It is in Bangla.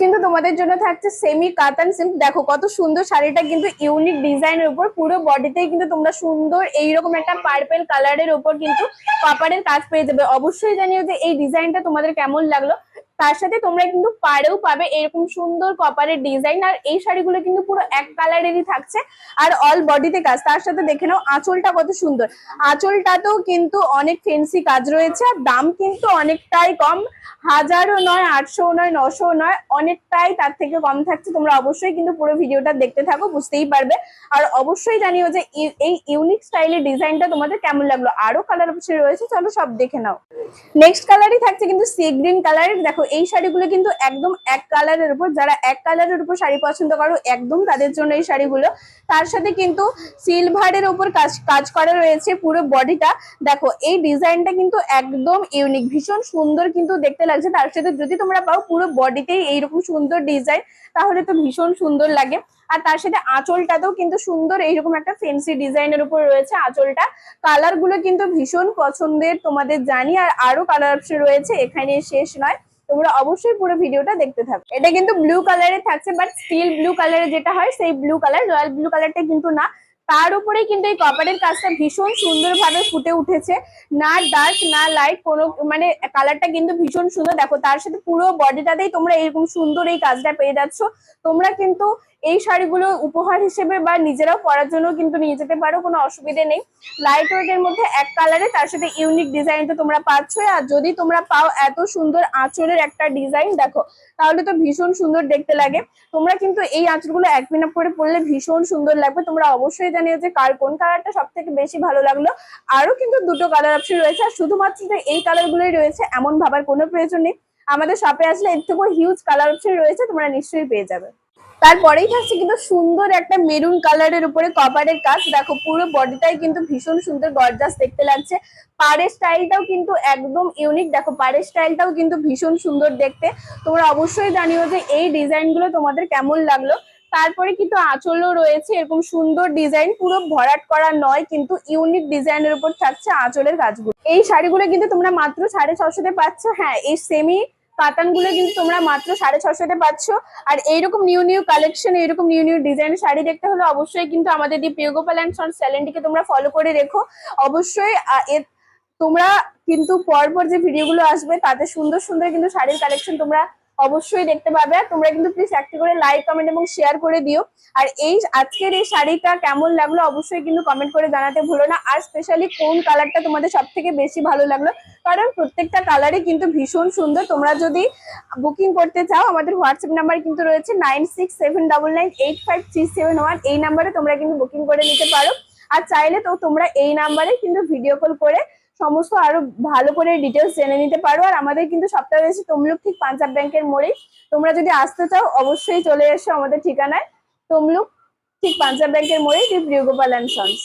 কিন্তু তোমাদের জন্য থাকছে সেমি কাতান সিল্ক দেখো, কত সুন্দর শাড়িটা কিন্তু ইউনিক ডিজাইনের উপর পুরো বডিতেই কিন্তু তোমরা সুন্দর এইরকম একটা পার্পেল কালারের উপর কিন্তু কপারের কাজ পেয়ে যাবে। অবশ্যই জানিও যে এই ডিজাইনটা তোমাদের কেমন লাগল। তার সাথে তোমরা কিন্তু পাড়েও পাবে এরকম সুন্দর কপারের ডিজাইন আর এই শাড়িগুলো কিন্তু পুরো এক কালারেরই থাকছে, আর অল বডিতে কাজ। তার সাথে দেখে নাও, আঁচলটা কত সুন্দর। আঁচলটাতেও কিন্তু অনেক ফেন্সি কাজ রয়েছে, আর দাম কিন্তু অনেকটাই কম। হাজারও নয় আটশো নয় নশো নয়, অনেকটাই তার থেকে কম থাকছে। তোমরা অবশ্যই কিন্তু পুরো ভিডিওটা দেখতে থাকো, বুঝতেই পারবে। আর অবশ্যই জানিও যে এই ইউনিক স্টাইলের ডিজাইনটা তোমাদের কেমন লাগল? আরও কালার অপশন রয়েছে, চলো সব দেখে নাও। নেক্সট কালারই থাকছে কিন্তু সি গ্রিন কালারের দেখো এই শাড়িগুলো কিন্তু একদম এক কালারের উপর, যারা এক কালারের উপর শাড়ি পছন্দ করো, একদম তাদের জন্য এই শাড়িগুলো। তার সাথে কিন্তু সিলভারের উপর কাজ কাজ করা রয়েছে পুরো বডিটা। দেখো, এই ডিজাইনটা কিন্তু একদম ইউনিক, ভীষণ সুন্দর কিন্তু দেখতে লাগছে। তার সাথে যদি তোমরা পাও পুরো বডিতেই এইরকম সুন্দর ডিজাইন, তাহলে তো ভীষণ সুন্দর লাগে। আর তার সাথে আঁচলটাতেও কিন্তু সুন্দর এইরকম একটা ফেন্সি ডিজাইনের উপর রয়েছে আঁচলটা। কালারগুলো কিন্তু ভীষণ পছন্দের, তোমাদের জানি। আর আরও কালার অপশন রয়েছে, এখানে শেষ নয়। তোমরা অবশ্যই পুরো ভিডিওটা দেখতে থাকো। এটা কিন্তু ব্লু কালারে থাকছে বাট স্টিল ব্লু কালারে যেটা হয়, সেই ব্লু কালার রয়্যাল ব্লু কালারটা কিন্তু না। তার উপরে কিন্তু এই কপারের কাজটা ভীষণ সুন্দরভাবে ফুটে উঠেছে। না ডার্ক না লাইট কোনো মানে কালারটা কিন্তু ভীষণ সুন্দর। দেখো, তার সাথে পুরো বডিটাতেই তোমরা এরকম সুন্দর এই কাজটা পেয়ে যাচ্ছ। তোমরা কিন্তু এই শাড়িগুলো উপহার হিসেবে বা নিজেরাও পরার জন্য কিন্তু নিয়ে যেতে পারো, কোনো অসুবিধে নেই। লাইট ওয়েট এর মধ্যে এক কালারে তার সাথে ইউনিক ডিজাইন তো তোমরা পাচ্ছ আর যদি তোমরা পাও এত সুন্দর আঁচলের একটা ডিজাইন দেখো, তাহলে তো ভীষণ সুন্দর দেখতে লাগে। তোমরা কিন্তু এই আঁচলগুলো এক মিনিট করে পরলে ভীষণ সুন্দর লাগবে। তোমরা অবশ্যই জানিও যে কার কোন কালারটা সব থেকে বেশি ভালো লাগল। আরও কিন্তু দুটো কালার অপশন রয়েছে, আর শুধুমাত্র যে এই কালার গুলোই রয়েছে, এমন ভাবার কোনো প্রয়োজন নেই। আমাদের শপে আসলে এর থেকেও হিউজ কালার অপশন রয়েছে, তোমরা নিশ্চয়ই পেয়ে যাবে। তারপরেই থাকছে কিন্তু সুন্দর একটা মেরুন কালারের উপরে কপারের কাজ। দেখো, পুরো বডিটাই কিন্তু ভীষণ সুন্দর গর্জাস দেখতে লাগছে। পাড়ের স্টাইলটাও কিন্তু একদম ইউনিক দেখো, পাড়ের স্টাইলটাও কিন্তু ভীষণ সুন্দর দেখতে। তোমরা অবশ্যই জানিও যে এই ডিজাইনগুলো তোমাদের কেমন লাগল। তারপরে কিন্তু আঁচলও রয়েছে, এরকম সুন্দর ডিজাইন পুরো ভরাট করা নয়, কিন্তু ইউনিক ডিজাইনের উপর থাকছে আঁচলের কাজগুলো। এই শাড়িগুলো কিন্তু তোমরা মাত্র সাড়ে ছশোতে পাচ্ছ। হ্যাঁ এই সেমি কাতানগুলো কিন্তু তোমরা মাত্র সাড়ে ছশোতে পাচ্ছ। আর এইরকম নিউ নিউ কালেকশন এইরকম নিউ নিউ ডিজাইন শাড়ি দেখতে হলে অবশ্যই কিন্তু আমাদের দিয়ে পিওগোপাল অ্যান্ড সন স্যালেন্টিকে তোমরা ফলো করে রেখো। অবশ্যই এর তোমরা কিন্তু পরপর যে ভিডিওগুলো আসবে, তাতে সুন্দর সুন্দর কিন্তু শাড়ির কালেকশন তোমরা অবশ্যই দেখতে পাবে। তোমরা কিন্তু প্লিজ একটা করে লাইক কমেন্ট এবং শেয়ার করে দিও। আর এই আজকের এই শাড়িটা কেমন লাগল অবশ্যই কিন্তু কমেন্ট করে জানাতে ভুলো না। আর স্পেশালি কোন কালারটা তোমাদের সব থেকে বেশি ভালো লাগল? কারণ প্রত্যেকটা কালারই কিন্তু ভীষণ সুন্দর। তোমরা যদি বুকিং করতে চাও, আমাদের হোয়াটসঅ্যাপ নাম্বার কিন্তু রয়েছে nine six seven double nine eight five three seven one এই নাম্বারে তোমরা কিন্তু বুকিং করে নিতে পারো। আর চাইলে তো তোমরা এই নাম্বারে কিন্তু ভিডিও কল করে সমস্ত আরও ভালো করে ডিটেলস জেনে নিতে পারো। আর আমাদের কিন্তু সপ্তাহে রয়েছে তমলুক ঠিক পাঞ্জাব ব্যাংকের মোড়েই তোমরা যদি আসতে চাও, অবশ্যই চলে এসো আমাদের ঠিকানায়। তমলুক ঠিক পাঞ্জাব ব্যাংকের মোড়েই ঠিক প্রিয়গোপাল অ্যান্ড সন্স